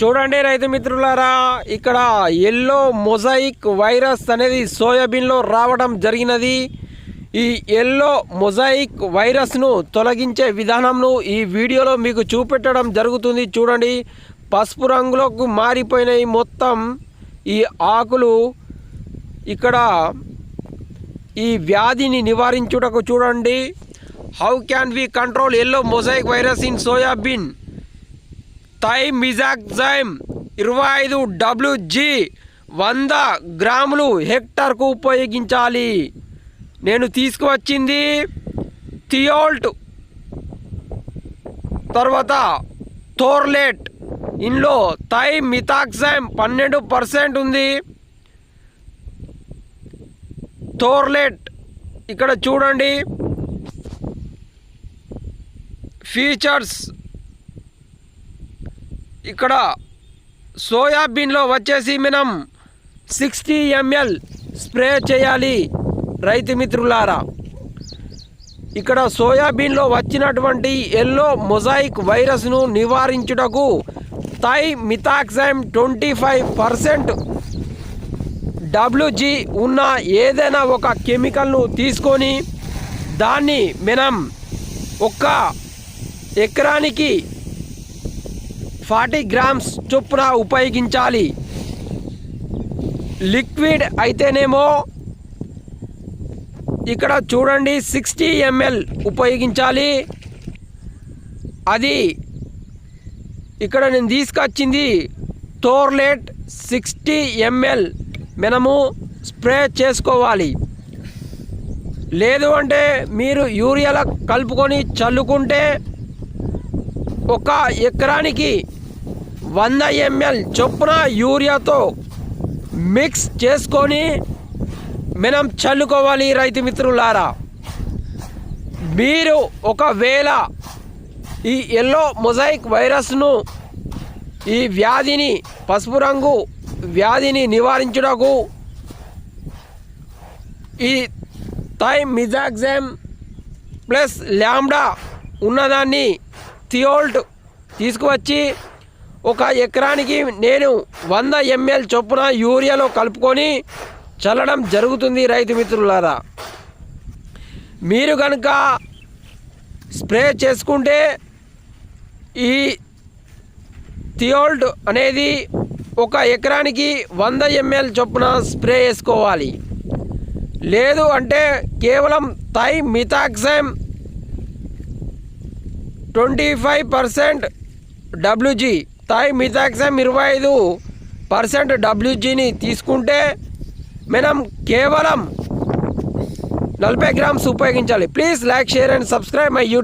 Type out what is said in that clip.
చూడండి రైతు మిత్రులారా ఇక్కడ ఎల్లో మొజాయిక్ వైరస్ అనేది సోయాబీన్లో రావడం జరిగినది. ఈ ఎల్లో మొజాయిక్ వైరస్ను తొలగించే విధానంను ఈ వీడియోలో మీకు చూపెట్టడం జరుగుతుంది. చూడండి పసుపు రంగులోకి మారిపోయినాయి మొత్తం ఈ ఆకులు. ఇక్కడ ఈ వ్యాధిని నివారించుటకు చూడండి. How can we control yellow mosaic virus in soybean thiamethoxam ఇరవై ఐదు డబ్ల్యూజీ వంద గ్రాములు హెక్టార్కు ఉపయోగించాలి. నేను తీసుకువచ్చింది థియోల్ట్. తర్వాత థోర్లేట్ ఇందులో థై మిథాక్సైమ్ పన్నెండు పర్సెంట్ ఉంది. థోర్లేట్ ఇక్కడ చూడండి. ఫీచర్స్. ఇక్కడ సోయాబీన్లో వచ్చేసి మనం సిక్స్టీ ఎంఎల్ స్ప్రే చేయాలి రైతు మిత్రులారా. ఇక్కడ సోయాబీన్లో వచ్చినటువంటి ఎల్లో మొజాయిక్ వైరస్ను నివారించుటకు thiamethoxam twenty five percent W G ఉన్న ఏదైనా ఒక కెమికల్ను తీసుకొని దాన్ని మనం ఒక్క ఎకరానికి ఫార్టీ గ్రామ్స్ చొప్పున ఉపయోగించాలి. లిక్విడ్ అయితేనేమో ఇక్కడ చూడండి సిక్స్టీ ఎంఎల్ ఉపయోగించాలి. అది ఇక్కడ నేను తీసుకొచ్చింది టోర్లెట్ సిక్స్టీ ఎంఎల్. మనము స్ప్రే చేసుకోవాలి. లేదు అంటే మీరు యూరియాలో కలుపుకొని చల్లుకుంటే ఒక ఎకరానికి వంద ఎంఎల్ చొప్పున యూరియాతో మిక్స్ చేసుకొని మనం చల్లుకోవాలి రైతు మిత్రులారా. మీరు ఒకవేళ ఈ ఎల్లో మొజాయిక్ వైరస్ను ఈ వ్యాధిని పసుపు రంగు వ్యాధిని నివారించుటకు ఈ థైమ్ మిజాగ్జామ్ ప్లస్ ల్యాండా ఉన్నదాన్ని థియోల్ట్ తీసుకువచ్చి ఒక ఎకరానికి నేను వంద ఎంఎల్ చొప్పున యూరియాలో కలుపుకొని చల్లడం జరుగుతుంది రైతు మిత్రులారా. మీరు కనుక స్ప్రే చేసుకుంటే ఈ థియోల్డ్ అనేది ఒక ఎకరానికి వంద ఎంఎల్ చొప్పున స్ప్రే చేసుకోవాలి. లేదు అంటే కేవలం thiamethoxam twenty five percent W G thiamethoxam ఇరవై ఐదు పర్సెంట్ డబ్ల్యూజీని తీసుకుంటే మనం కేవలం నలభై గ్రామ్స్ ఉపయోగించాలి. Please like share and subscribe my YouTube